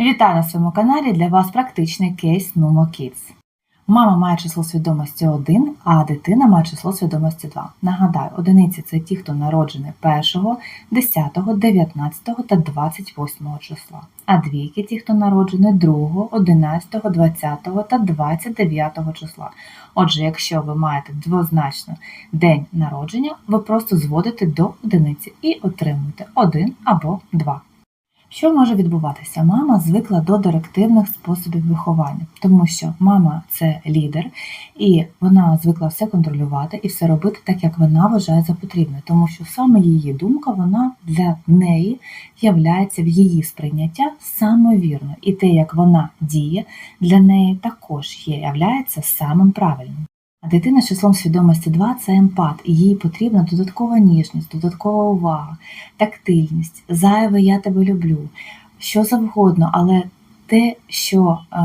Вітаю на своєму каналі. Для вас практичний кейс Numo Kids. Мама має число свідомості 1, а дитина має число свідомості 2. Нагадаю, одиниці це ті, хто народжений 1, 10, 19 та 28 числа. А двійки ті, хто народжений 2, 11, 20 та 29 числа. Отже, якщо ви маєте двозначно день народження, ви просто зводите до одиниці і отримуєте 1 або 2. Що може відбуватися? Мама звикла до директивних способів виховання, тому що мама це лідер, і вона звикла все контролювати і все робити так, як вона вважає за потрібне, тому що саме її думка вона для неї являється в її сприйняття самовірно, і те, як вона діє, для неї також є являється самим правильним. А дитина з числом свідомості 2 це емпат, і їй потрібна додаткова ніжність, додаткова увага, тактильність, зайве я тебе люблю, що завгодно, але те, що е,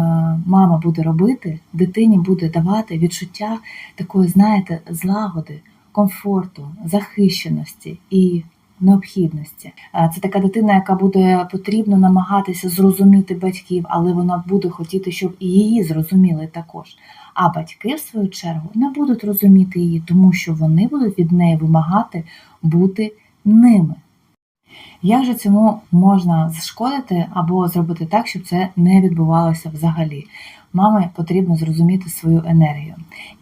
мама буде робити, дитині буде давати відчуття такої, знаєте, злагоди, комфорту, захищеності і необхідності. Е, Це така дитина, яка буде потрібно намагатися зрозуміти батьків, але вона буде хотіти, щоб і її зрозуміли також. А батьки, в свою чергу, не будуть розуміти її, тому що вони будуть від неї вимагати бути ними. Як же цьому можна зашкодити або зробити так, щоб це не відбувалося взагалі? Мамі потрібно зрозуміти свою енергію,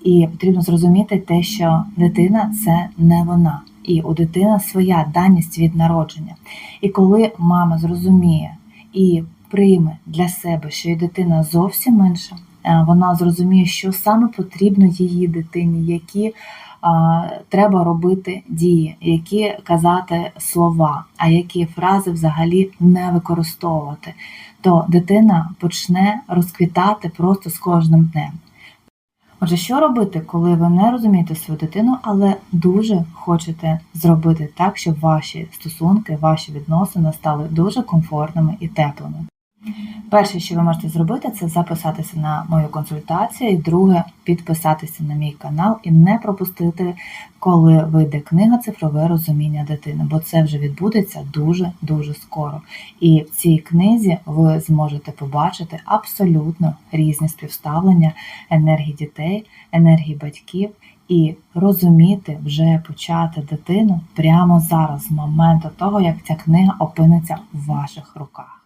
і потрібно зрозуміти те, що дитина це не вона, і у дитини своя даність від народження. І коли мама зрозуміє і прийме для себе, що і дитина зовсім е, вона зрозуміє, що саме потрібно її дитині, які а, треба робити дії, які казати слова, а які фрази взагалі не використовувати, то дитина почне розквітати просто з кожним днем. Отже, що робити, коли ви не розумієте свою дитину, але дуже хочете зробити так, щоб ваші стосунки, ваші відносини стали дуже комфортними і теплими? Перше, що ви можете зробити, це записатися на мою консультацію, і друге підписатися на мій канал і не пропустити, коли вийде книга Цифрове розуміння дитини, бо це вже відбудеться дуже-дуже скоро. І в цій книзі ви зможете побачити абсолютно різні співставлення енергії дітей, енергії батьків. І розуміти, вже почати дитину прямо зараз, з моменту того, як ця книга опиниться в ваших руках.